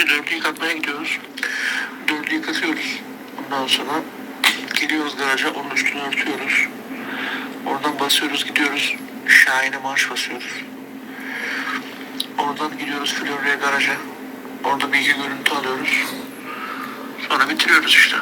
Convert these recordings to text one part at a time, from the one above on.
Önce dördü yıkatmaya gidiyoruz. Dördü yıkatıyoruz. Ondan sonra geliyoruz garaja onun üstünü örtüyoruz. Oradan basıyoruz gidiyoruz. Şahin'e marş basıyoruz. Oradan gidiyoruz Florya garaja. Orada bir iki görüntü alıyoruz. Sonra bitiriyoruz işte.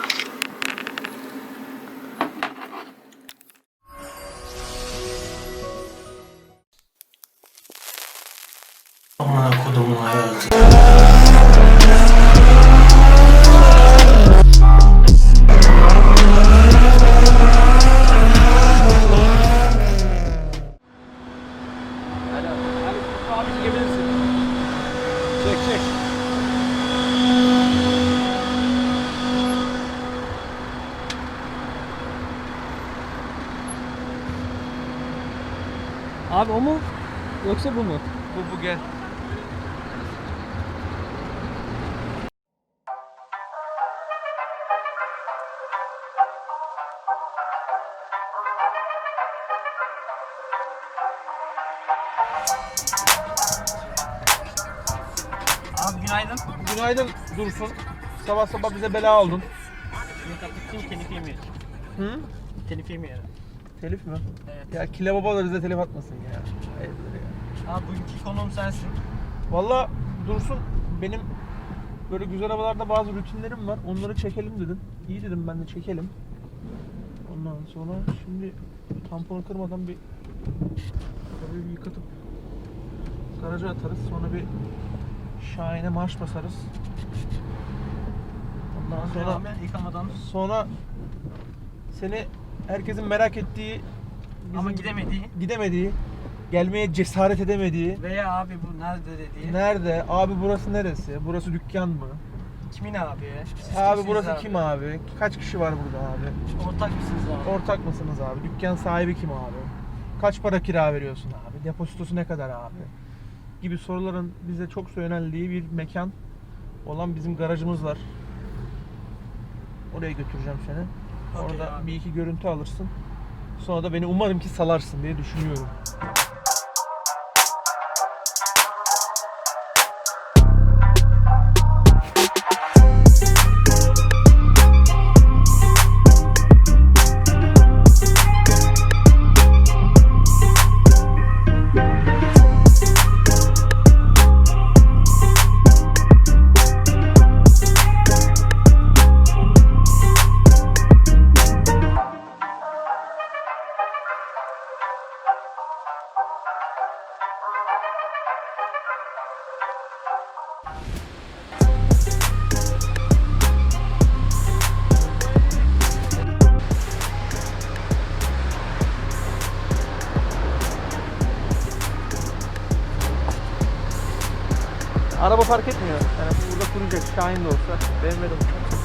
Yoksa bu mu? Bu bu gel. Abi günaydın. Günaydın Dursun. Sabah sabah bize bela oldun. Şimdi kapatayım telif yemeyelim. Hı? Telif yemeyelim. Telif mi? Evet. Ya kile baba da bize telif atmasın ya. Hayırdır ya. Abi bugünkü konuğum sensin. Valla Dursun benim böyle güzel havalarda bazı rutinlerim var. Onları çekelim dedin. İyi dedim ben de çekelim. Ondan sonra şimdi tamponu kırmadan bir arabayı bir yıkatıp garaja atarız. Sonra bir Şahin'e marş basarız. Ondan sonra yıkamadan. Sonra seni herkesin merak ettiği Ama gidemediği. gidemediği, gelmeye cesaret edemediği Veya abi bu nerede dediği. nerede? Abi burası neresi? Burası dükkan mı? Kimin abi? Siz abi burası abi? kim abi? Kaç kişi var burada abi? Ortak mısınız abi? Ortak mısınız abi? Dükkan sahibi kim abi? Kaç para kira veriyorsun abi? Depozitosu ne kadar abi? Gibi soruların bize çok yöneldiği bir mekan olan bizim garajımız var. Oraya götüreceğim seni. Okey Orada abi. bir iki görüntü alırsın. Sonra da beni umarım ki salarsın diye düşünüyorum. Araba fark etmiyor. Yani burada kuracak. Şahin de olsa, BMW de olsa.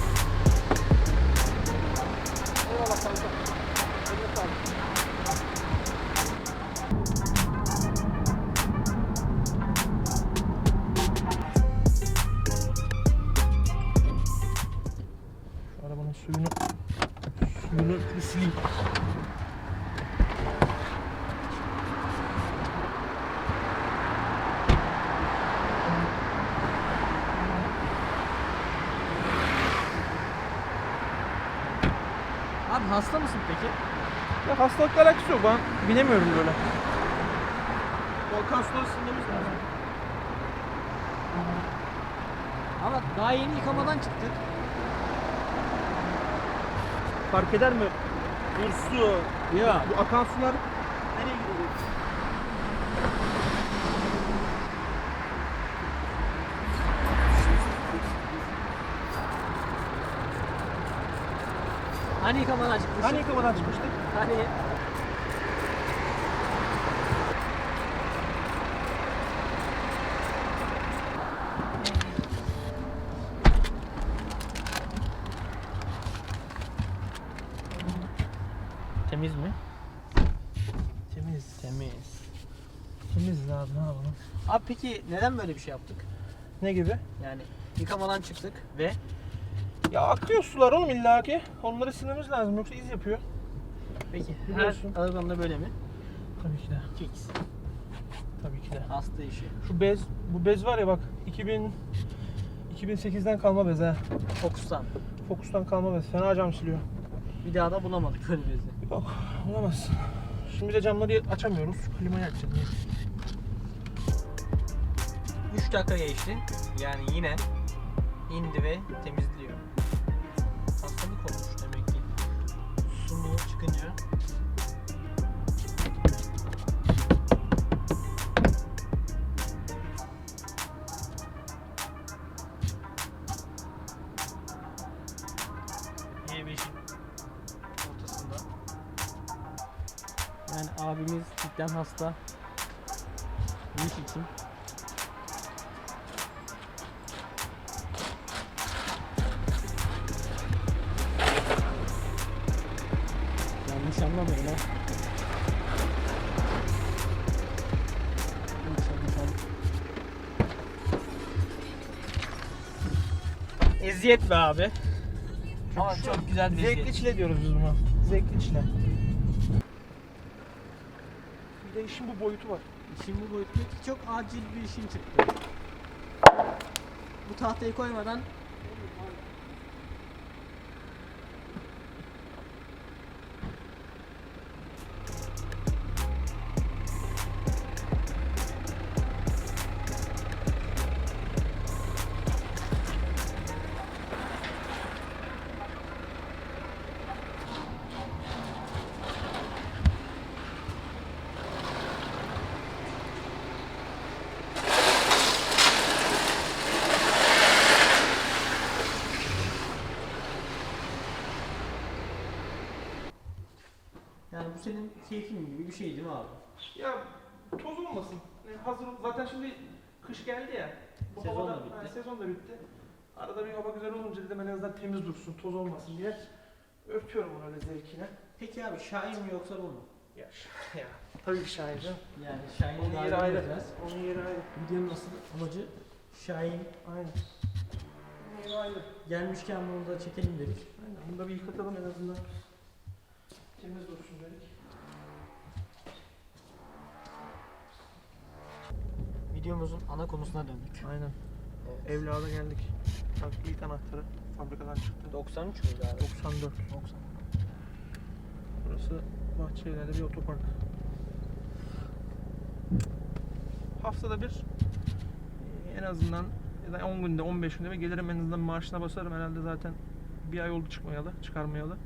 Abi hasta mısın peki? Ya hastalıkla alakası yok. Ben binemiyorum böyle. Volkan suları silmemiz lazım. Ama daha yeni yıkamadan çıktık. Fark eder mi? Bu su, Ya. bu akan sular Hani yıkamadan çıkmıştık? Hani yıkamadan çıkmıştık? Hani Temiz mi? Temiz. Temiz. Temiz abi ne yapalım? Abi peki neden böyle bir şey yaptık? Ne gibi? Yani yıkamadan çıktık ve Ya akıyor sular oğlum illaki. Onları silmemiz lazım yoksa iz yapıyor. peki Biliyorsun. her arabanda böyle mi? Tabii ki de. Fix. Tabii ki de. Hasta işi. Şu bez, bu bez var ya bak 2000 2008'den kalma bez ha. Fokus'tan. Focus'tan kalma bez. Fena cam siliyor. Bir daha da bulamadık öyle bezi. Yok bulamazsın. Şimdi de camları açamıyoruz. Klimayı açacağım. 3 dakika geçti. Yani yine indi ve temizliyor. Çıkınca. Y5'in ortasında. Yani abimiz cidden hasta. Bu iş için. Anlamayın ha. Eziyet be abi. Ama çok güzel bir Zevkli çile diyoruz biz buna. Zevkli çile. Bir de işin bu boyutu var. İşin bu boyutu çok acil bir işin çıktı. Bu tahtayı koymadan senin keyfin gibi bir şey değil mi abi? Ya toz olmasın. Yani hazır zaten şimdi kış geldi ya. Bu Sezon havada- da bitti. Ha, sezon da bitti. Arada bir hava güzel olunca dedim en azından temiz dursun, toz olmasın diye. Örtüyorum onu öyle zevkine. Peki abi Şahin mi yoksa bu mu? Ya, ya. Tabii ki Şahin canım. Yani Şahin'i Onun yeri ayrı. Onun yeri ayrı. Videonun asıl amacı Şahin Aynen. Onun yeri ayrı. gelmişken bunu da çekelim dedik. Aynen. Bunu da bir yıkatalım en azından. Temiz dursun dedik. Videomuzun ana konusuna döndük. Aynen. Evlada geldik. Bak ilk anahtarı fabrikadan çıktı. 93 müydü abi? 94. 90. Burası Bahçelievler'de bir otopark. Haftada bir en azından ya da 10 günde 15 günde bir gelirim en azından maaşına basarım herhalde zaten bir ay oldu çıkmayalı, çıkarmayalı.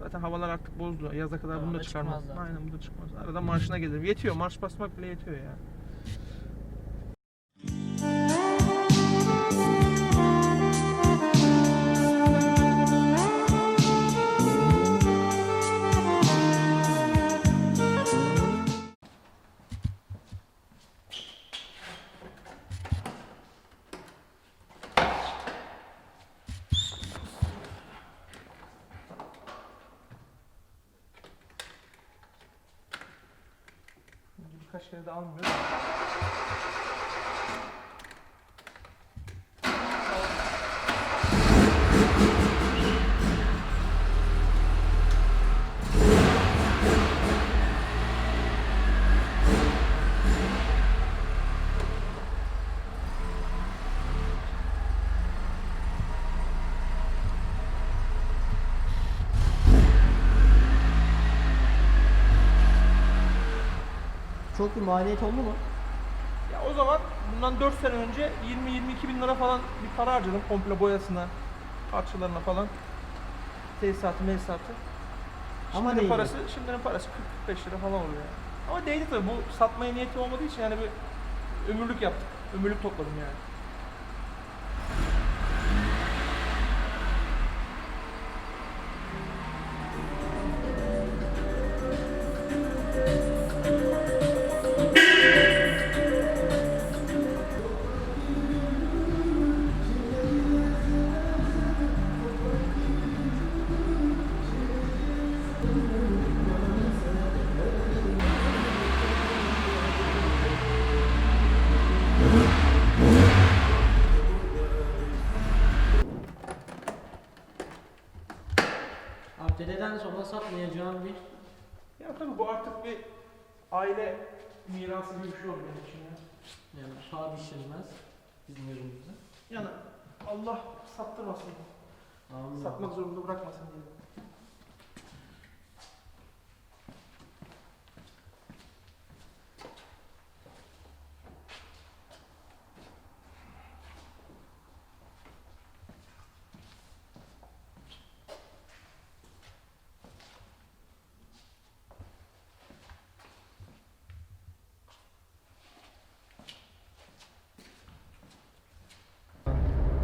Zaten havalar artık bozdu. Yaza kadar bunu da çıkarmaz. Aynen bu da çıkmaz. Arada marşına gelirim. Yetiyor. Marş basmak bile yetiyor ya. Birkaç kere de almıyor. Çok bir maliyet oldu mu? Ya o zaman bundan 4 sene önce 20-22 bin lira falan bir para harcadım komple boyasına, parçalarına falan. Tesisatı, mesisatı. Ama Şimdinin değdi. parası, şimdinin parası 40-45 lira falan oluyor yani. Ama değdi tabii bu satmaya niyeti olmadığı için yani bir ömürlük yaptık. Ömürlük topladım yani. Satmayacağım bir Ya tabii bu artık bir aile mirası gibi bir şey oldu benim için ya. yani paha biçilmez bizim gözümüzde. Yani Allah saptırmasın. Satmak zorunda bırakmasın diye.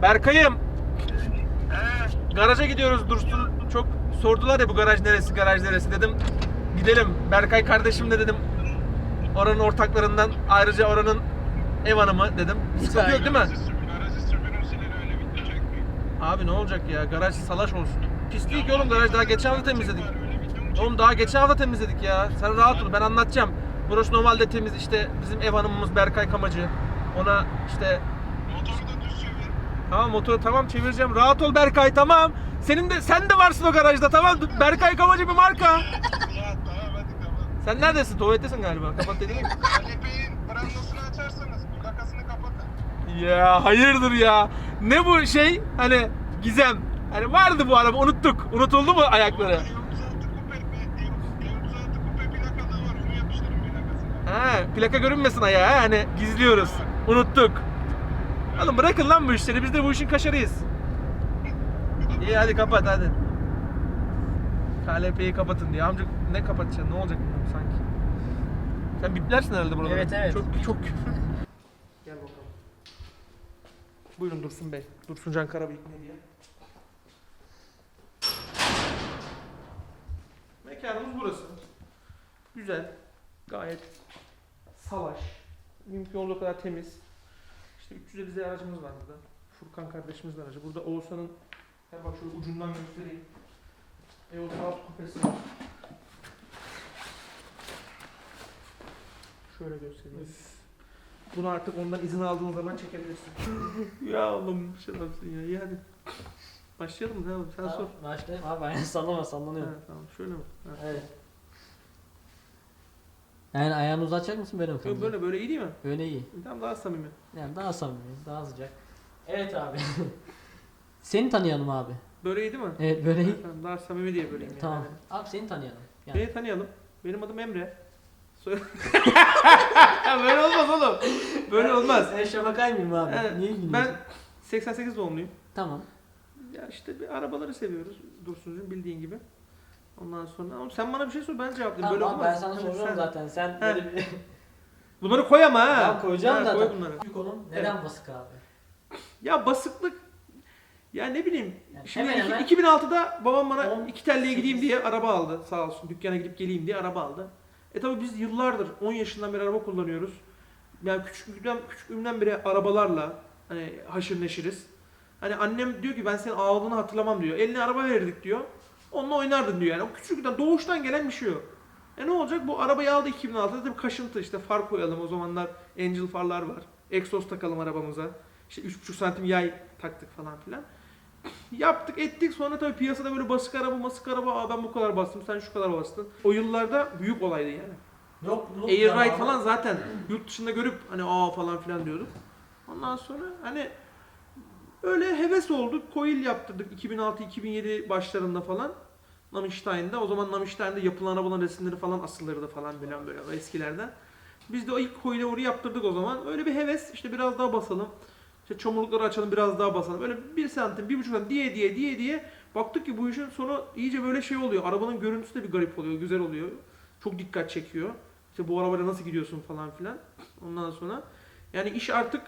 Berkay'ım. Garaja gidiyoruz Dursun. Çok sordular ya bu garaj neresi, garaj neresi dedim. Gidelim. Berkay kardeşim de dedim. Oranın ortaklarından ayrıca oranın ev hanımı dedim. Sıkıntı yok değil mi? Garajı süpürürsün öyle bitecek mi? Abi ne olacak ya? Garaj salaş olsun. Pislik oğlum garaj daha geçen hafta temizledik. Oğlum daha geçen hafta temizledik ya. Sen rahat ol ben anlatacağım. Burası normalde temiz işte bizim ev hanımımız Berkay Kamacı. Ona işte Motoru. Tamam motoru tamam çevireceğim. Rahat ol Berkay tamam. Senin de sen de varsın o garajda tamam. Berkay Kamacı bir marka. Ya tamam hadi kapat. Sen neredesin? Tuvalettesin galiba. Kapat dedim. Kalepe'nin brandosunu açarsanız plakasını kapatın. ya hayırdır ya. Ne bu şey? Hani gizem. Hani vardı bu araba unuttuk. Unutuldu mu ayakları? E36 kupe, E36 kupe plakalığı var onu yapıştırın plakasına. Ha, plaka görünmesin ayağa. ha, Hani gizliyoruz. Unuttuk. Oğlum bırakın lan bu işleri. Biz de bu işin kaşarıyız. İyi hadi kapat hadi. KLP'yi kapatın diye. Amca ne kapatacaksın? Ne olacak bilmiyorum sanki. Sen biplersin herhalde burada. Evet, evet. Çok çok. Gel bakalım. Buyurun Dursun Bey. Dursun Can Karabıyık ne diye. Mekanımız burası. Güzel. Gayet salaş. Mümkün olduğu kadar temiz. İşte 350 aracımız var burada. Furkan kardeşimizin aracı. Burada Oğuzhan'ın Gel bak şöyle ucundan göstereyim. EOS alt kupesi var. Şöyle göstereyim. Bunu artık ondan izin aldığın zaman çekebilirsin. ya oğlum şerefsin ya. İyi hadi. Başlayalım mı? Tamam, sen sor. Başlayayım abi aynen sallama sallanıyor. Ha, tamam şöyle mi? Ha. Evet. Yani ayağını uzatacak mısın benim Yok, kızım? böyle böyle iyi değil mi? Böyle iyi. Tamam daha samimi. Yani daha samimi, daha sıcak. Evet abi. seni tanıyalım abi. Böyle iyi değil mi? Evet böyle iyi. Tamam, daha samimi diye böyleyim yani. Tamam. Abi seni tanıyalım. Yani. Beni tanıyalım. Benim adım Emre. Soy... böyle olmaz oğlum. Böyle olmaz. Sen şafakay mıyım abi? Evet, Niye gülüyorsun? Ben 88 doğumluyum. Tamam. Ya işte bir arabaları seviyoruz Dursun'cum bildiğin gibi. Ondan sonra ama sen bana bir şey sor ben cevaplayayım. Tamam Böyle abi, olmaz. ben sana Hani soracağım sen- zaten. Sen He. böyle bir... Bunları koy ama ha. Tamam koyacağım Ha, zaten. Koy bunları. Bu konum neden basık abi? Ya basıklık ya ne bileyim. Yani Şimdi hemen iki- hemen 2006'da babam bana on iki telliye gideyim sekiz. diye araba aldı sağ olsun. Dükkana gidip geleyim diye araba aldı. E tabi biz yıllardır 10 yaşından beri araba kullanıyoruz. Yani küçüklükten küçüklüğümden beri arabalarla hani haşır neşiriz. Hani annem diyor ki ben senin ağladığını hatırlamam diyor. Eline araba verirdik diyor. Onunla oynardın diyor yani. O küçüklükten doğuştan gelen bir şey o. E ne olacak? Bu arabayı aldı 2006'da tabii kaşıntı işte far koyalım o zamanlar Angel farlar var. Egzoz takalım arabamıza. İşte 3,5 santim yay taktık falan filan. Yaptık ettik sonra tabii piyasada böyle basık araba masık araba Aa ben bu kadar bastım sen şu kadar bastın. O yıllarda büyük olaydı yani. Yok. yok Air ride falan zaten yurt dışında görüp hani aa falan filan diyorduk. Ondan sonra hani öyle heves olduk. Coil yaptırdık 2006-2007 başlarında falan. Namishstein'da. O zaman Namishstein'de yapılan arabaların resimleri falan asılırdı falan filan böyle eskilerden. Biz de o ilk coil'i oraya yaptırdık o zaman. Öyle bir heves işte biraz daha basalım. İşte çamurlukları açalım biraz daha basalım. Böyle bir santim, bir buçuk santim diye diye diye diye baktık ki bu işin sonu iyice böyle şey oluyor. Arabanın görüntüsü de bir garip oluyor, güzel oluyor. Çok dikkat çekiyor. İşte bu arabayla nasıl gidiyorsun falan filan. Ondan sonra yani iş artık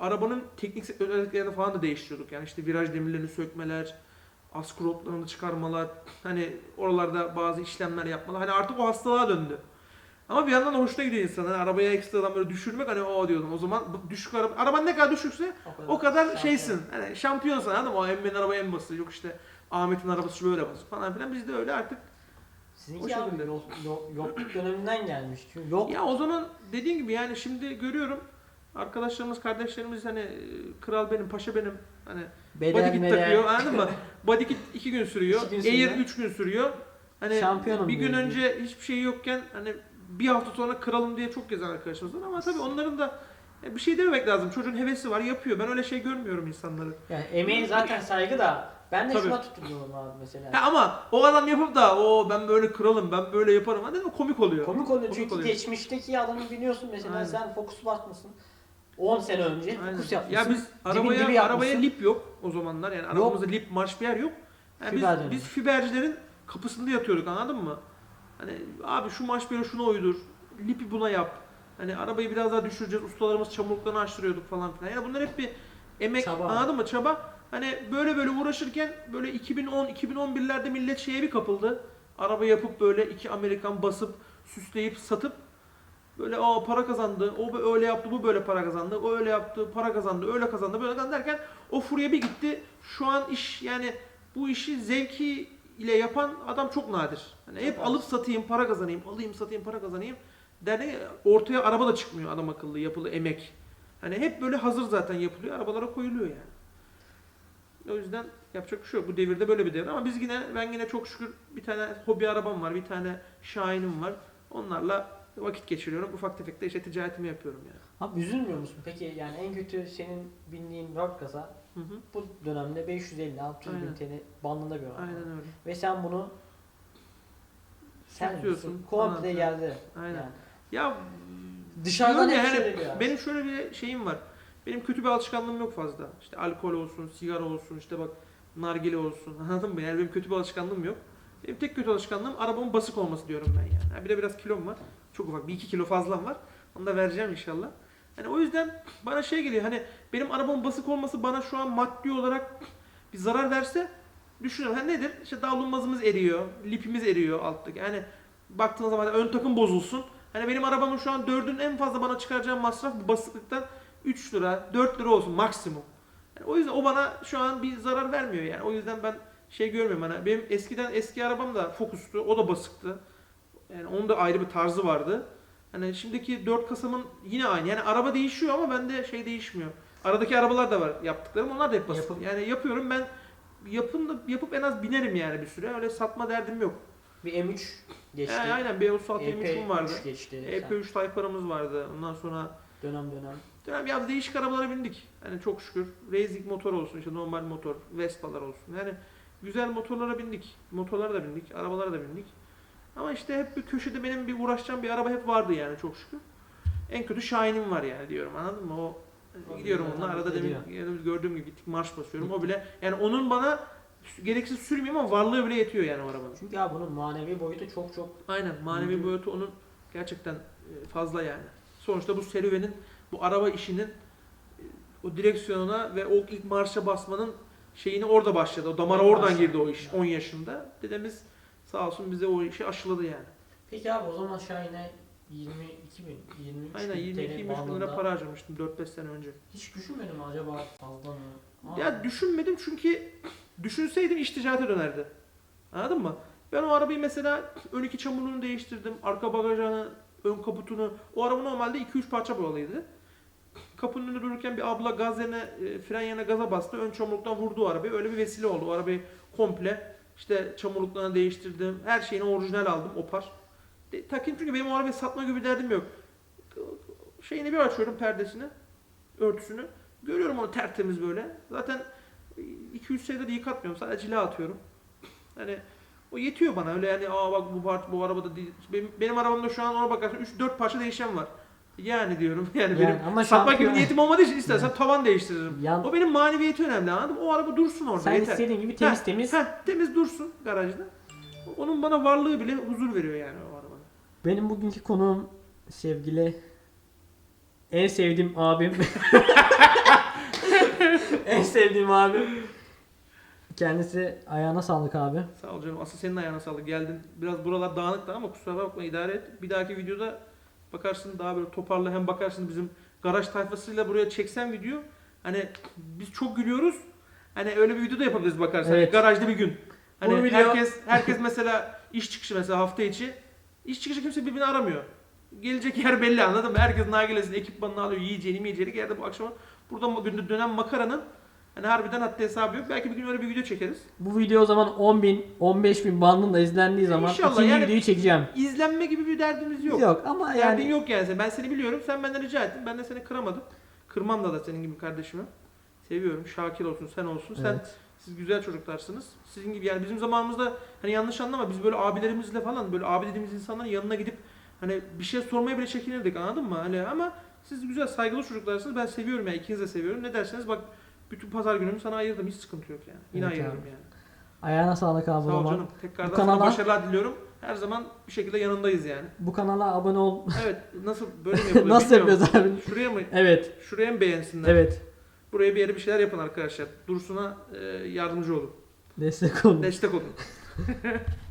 arabanın teknik özelliklerini falan da değiştiriyorduk. Yani işte viraj demirlerini sökmeler, askrotlarını çıkarmalar, hani oralarda bazı işlemler yapmalar. Hani artık o hastalığa döndü. Ama bir yandan da hoşuna gidiyor insan. Hani arabaya ekstradan böyle düşürmek hani o diyordum. O zaman düşük araba, araban ne kadar düşükse o kadar şampiyon. şeysin. Hani şampiyonsun anladın mı? O Emre'nin araba en basık. Yok işte Ahmet'in arabası böyle basık falan filan. Biz de öyle artık O Sizinki abi yok, yok, yokluk döneminden gelmiş. Çünkü yok. Ya o zaman dediğin gibi yani şimdi görüyorum arkadaşlarımız, kardeşlerimiz hani e, kral benim, paşa benim. Hani body Bedel kit takıyor anladın mı? Body kit 2 gün sürüyor. İki gün Air sürüyor. 3 gün sürüyor. Hani Şampiyonum bir gün diyor. önce hiçbir şey yokken hani bir hafta sonra kralım diye çok gezen arkadaşımız var ama tabii onların da E, bir şey dememek lazım. Çocuğun hevesi var, yapıyor. Ben öyle şey görmüyorum insanları. Yani emeğin zaten saygı da ben de Tabii. şuna tutuluyorum abi mesela. Ha, ama o adam yapıp da o ben böyle kralım, ben böyle yaparım. Hani mi komik oluyor. Komik oluyor çünkü oluyor. geçmişteki adamı biliyorsun mesela Aynen. sen fokus basmışsın. 10 sene önce Aynen. fokus yapmışsın. Ya biz arabaya arabaya lip yok o zamanlar. Yani arabamızda lip marş bir yer yok. Yani Fiber biz, dönemi. biz fibercilerin kapısında yatıyorduk anladın mı? Hani abi şu marş bir şuna uydur. Lipi buna yap. Hani arabayı biraz daha düşüreceğiz. Ustalarımız çamurluklarını açtırıyorduk falan filan. Yani bunlar hep bir emek Çaba. anladın mı? Çaba. Hani böyle böyle uğraşırken böyle 2010 2011'lerde millet şeye bir kapıldı. Araba yapıp böyle iki Amerikan basıp süsleyip satıp böyle aa para kazandı. O öyle yaptı, bu böyle para kazandı. O öyle yaptı, para kazandı, öyle kazandı, böyle kazandı derken o furya bir gitti. Şu an iş yani bu işi zevki ile yapan adam çok nadir. Hani hep az. alıp satayım, para kazanayım, alayım, satayım, para kazanayım. Derdi ortaya araba da çıkmıyor adam akıllı, yapılı, emek. Hani hep böyle hazır zaten yapılıyor, arabalara koyuluyor yani. O yüzden yapacak bir şey yok. Bu devirde böyle bir devir ama biz yine ben yine çok şükür bir tane hobi arabam var, bir tane Shine'ım var. Onlarla vakit geçiriyorum. Ufak tefek de işte ticaretimi yapıyorum yani. Abi üzülmüyor musun? Peki yani en kötü senin bindiğin hı. bu dönemde 550-600 bin. TL bandında bir araba. Aynen öyle. Ve sen bunu sen Satıyorsun komple geldi. Aynen. Yani. Ya Dışarıdan ya, şöyle diyor. benim şöyle bir şeyim var. Benim kötü bir alışkanlığım yok fazla. İşte alkol olsun, sigara olsun, işte bak nargile olsun. Anladın mı? Yani benim kötü bir alışkanlığım yok. Benim tek kötü alışkanlığım arabamın basık olması diyorum ben yani. Bir de biraz kilom var. Çok ufak. Bir iki kilo fazlam var. Onu da vereceğim inşallah. Yani o yüzden bana şey geliyor hani benim arabamın basık olması bana şu an maddi olarak bir zarar verse düşünüyorum. Ha nedir? İşte davlumbazımız eriyor, lipimiz eriyor alttaki. Yani baktığınız zaman ön takım bozulsun. Hani benim arabamın şu an dördün en fazla bana çıkaracağı masraf bu basıklıktan 3 lira, 4 lira olsun maksimum. Yani o yüzden o bana şu an bir zarar vermiyor yani. O yüzden ben şey görmüyorum hani benim eskiden eski arabam da Focus'tu. O da basıktı. Yani onun da ayrı bir tarzı vardı. Hani şimdiki 4 kasamın yine aynı. Yani araba değişiyor ama bende şey değişmiyor. Aradaki arabalar da var yaptıklarım. Onlar da hep basık. Yapıp- Yani yapıyorum ben yapın da yapıp en az binerim yani bir süre. Öyle satma derdim yok. Bir M3 geçti. Yani aynen bir Saat 23'üm vardı. EP3 geçti. EP3 Tayfar'ımız vardı. Ondan sonra Dönem dönem. dönem ya değişik arabalara bindik. Yani çok şükür. Racing motor olsun, işte normal motor, Vespa'lar olsun. Yani güzel motorlara bindik. Motorlara da bindik, arabalara da bindik. Ama işte hep bir köşede benim bir uğraşacağım bir araba hep vardı yani çok şükür. En kötü Shine'im var yani diyorum anladın mı? O gidiyorum onunla arada demin gördüğüm gibi gittik marş basıyorum. O bile yani onun bana gereksiz sürmeyeyim ama varlığı bile yetiyor yani o arabanın. Çünkü ya bunun manevi boyutu çok çok Aynen manevi Hı boyutu onun gerçekten e, fazla yani. Sonuçta bu serüvenin, bu araba işinin e, o direksiyona ve o ilk marşa basmanın şeyini orada başladı. O damara oradan girdi o iş 10 yaşında. Dedemiz sağ olsun bize o işi aşıladı yani. Peki abi o zaman Shine'e 22 bin, 23 Aynen bin 22 TL 23 bin lira para harcamıştım 4-5 sene önce. Hiç düşünmedim acaba fazla mı? Ama Ya düşünmedim çünkü düşünseydim iş ticarete dönerdi. Anladın mı? Ben o arabayı mesela ön iki çamurluğunu değiştirdim. Arka bagajını, ön kaputunu. O araba normalde 2-3 parça boyalıydı. Kapının önünde dururken bir abla gaz yerine, e, fren yerine gaza bastı. Ön çamurluktan vurdu o arabayı. Öyle bir vesile oldu. O arabayı komple işte çamurluklarını değiştirdim. Her şeyini orijinal aldım. Opar. De, takayım çünkü benim o arabayı satma gibi bir derdim yok. Şeyini bir açıyorum perdesini, örtüsünü. Görüyorum onu tertemiz böyle. Zaten 2-3 senedir yıkatmıyorum. Sadece cila atıyorum. Hani o yetiyor bana. Öyle yani aa bak bu part bu arabada değil. Benim, benim arabamda şu an ona bakarsan 3-4 parça değişen var. Yani diyorum. Yani, Yani benim ama satmak gibi niyetim olmadığı için istersen tavan değiştiririm. Yan, O benim maneviyeti önemli anladın mı? O araba dursun orada sen yeter. istediğin gibi temiz Heh, temiz. Heh, temiz dursun garajda. Onun bana varlığı bile huzur veriyor yani o arabanın. Benim bugünkü konuğum sevgili en sevdiğim abim. en sevdiğim abim. Kendisi ayağına sağlık abi. Sağ ol canım. Asıl senin ayağına sağlık. Geldin. Biraz buralar dağınıktı ama kusura bakma idare et. Bir dahaki videoda bakarsın daha böyle toparla hem bakarsın bizim garaj tayfasıyla buraya çeksen video. Hani biz çok gülüyoruz. Hani öyle bir video da yapabiliriz bakarsan. Evet. garajda bir gün. Hani Bu video- herkes herkes mesela iş çıkışı mesela hafta içi iş çıkışı kimse birbirini aramıyor. Gelecek yer belli anladın mı? Herkes nargilesini, ekipmanını alıyor, yiyeceğini, yiyeceğini geldi bu akşama. Burada gündüz dönen makaranın Hani harbiden haddi hesabı yok. Belki bir gün öyle bir video çekeriz. Bu video o zaman 10 bin, 15 bin bandında izlendiği zaman İnşallah ikinci yani- videoyu çekeceğim. İzlenme gibi bir derdimiz yok. Yok, ama Derdin yani yok yani. Ben seni biliyorum. Sen benden rica ettin. Ben de seni kıramadım. Kırmam da da senin gibi kardeşimi. Seviyorum. Şakir olsun, sen olsun. Sen Evet. siz güzel çocuklarsınız. Sizin gibi yani bizim zamanımızda hani yanlış anlama biz böyle abilerimizle falan böyle abi dediğimiz insanların yanına gidip hani bir şey sormaya bile çekinirdik anladın mı? Hani ama siz güzel saygılı çocuklarsınız. Ben seviyorum yani ikinizi de seviyorum. Ne derseniz bak bütün pazar günümü sana ayırdım. Hiç sıkıntı yok yani. Yine Evet ayırırım abi. yani. ayağına sağlık abi o Sağ ol zaman. canım. Tekrardan Bu sana kanala- başarılar diliyorum. Her zaman bir şekilde yanındayız yani. Bu kanala abone ol. Evet nasıl böyle mi yapılıyor Nasıl bilmiyorum. yapıyoruz abi? Şuraya mı? Evet. Şuraya mı beğensinler? Evet. Buraya bir yere bir şeyler yapın arkadaşlar. Dursun'a e, yardımcı olun. Destek olun. Destek olun.